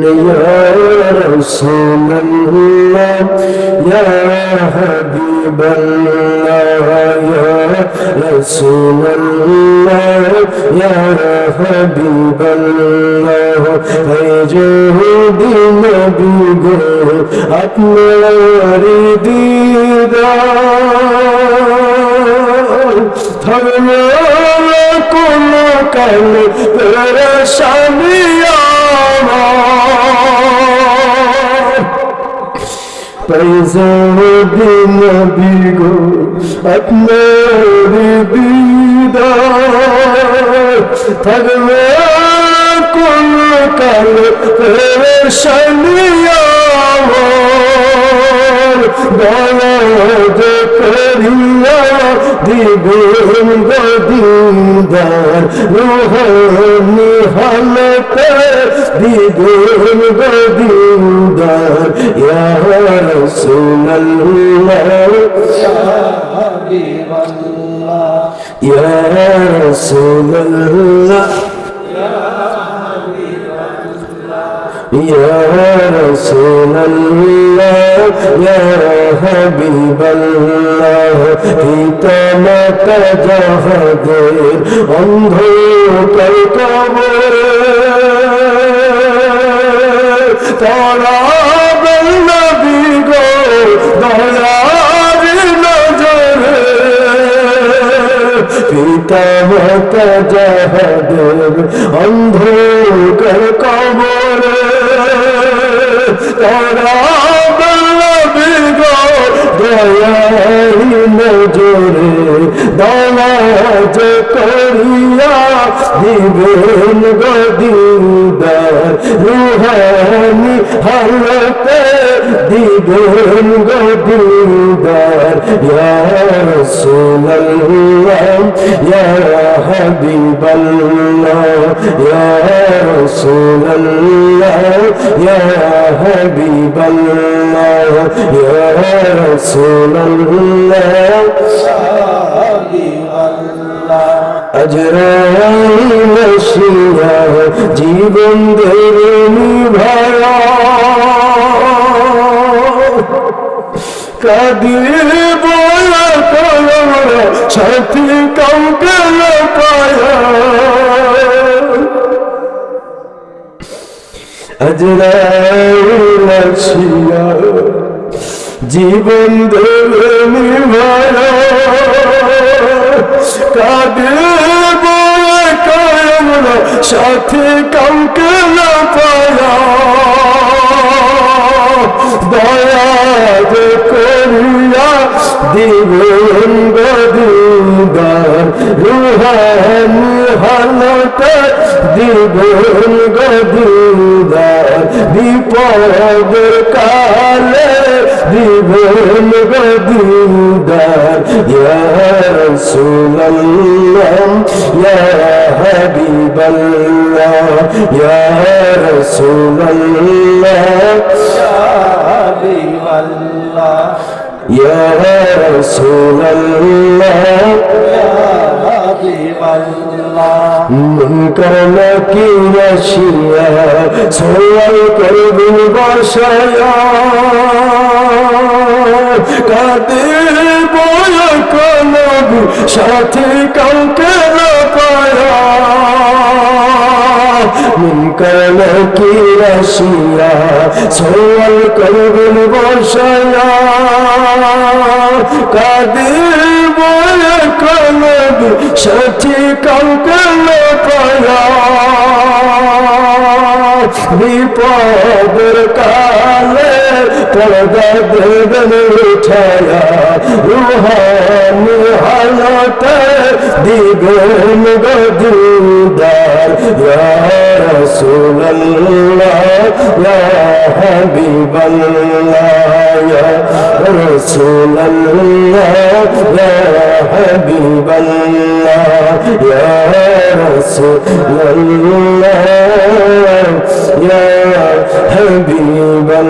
يا رسول الله يا حبيب الله يا رسول الله يا حبيب الله فجهد نبي گو اپنے دیدار تھمنا کو نہ کرنے پریشانیاں পৈজাদিন বিগো আপনার দিদার থাকবে কোন কালে আমার দয়াজ করিয়া দিবেন গদিদার রোহানি হালতে দিবেন গদিদার ইয়া রাসূলুল্লাহ ইয়া রাসূলুল্লাহ يا رسول الله يا حبيب الله পিতামাত জাহাদের অন্ধকার কবরে তারা পিতা মাতা জাহাদের অন্ধকার কবরে তারা বল্লভী গো দয়ারি নজরে দয়াজ করিয়া দিবেন গদিদার রুহানি হালতে দিবেন গদিদার ইয়া রাসূলুল্লাহ, ইয়া হাবিবাল্লাহ, ইয়া রাসূলুল্লাহ, ইয়া হাবিবাল্লাহ, ইয়া রাসূলুল্লাহ। মশিয়া জীবন দেবে নিভায়া কাদির বলা সাথী জীবন দেবে নিভায়া সাথে কাউকে না পায়া দয়া করিয়া দিবেন গদিদার রুহানি হালতে দিবেন গদিদার বিপদের কালে দিবেন গদিদার ইয়া রাসূলুল্লাহ, ইয়া হাবিবাল্লাহ, ইয়া রাসূলুল্লাহ ইয়া রাসূলুল্লাহ। মুনকার নাকি রাশিয়া, সোয়াল করবিন বসায়া কাদের বয় কলব, সাথে কাউকে নাকি রাশিয়া সোয়াল করবিন বসায়া কাদের বয় কলব, সাথে কাউকে পায়া। বিপদের কালে পর্দা দেবেন উঠায়া রুহানি হালতে দিবেন গদিদার রাসূলুল্লাহ ইয়া হাবিবাল্লাহ রাসূলুল্লাহ ইয়া হাবিবাল্লাহ ইয়া রাসূলুল্লাহ ইয়া হাবিবাল্লাহ।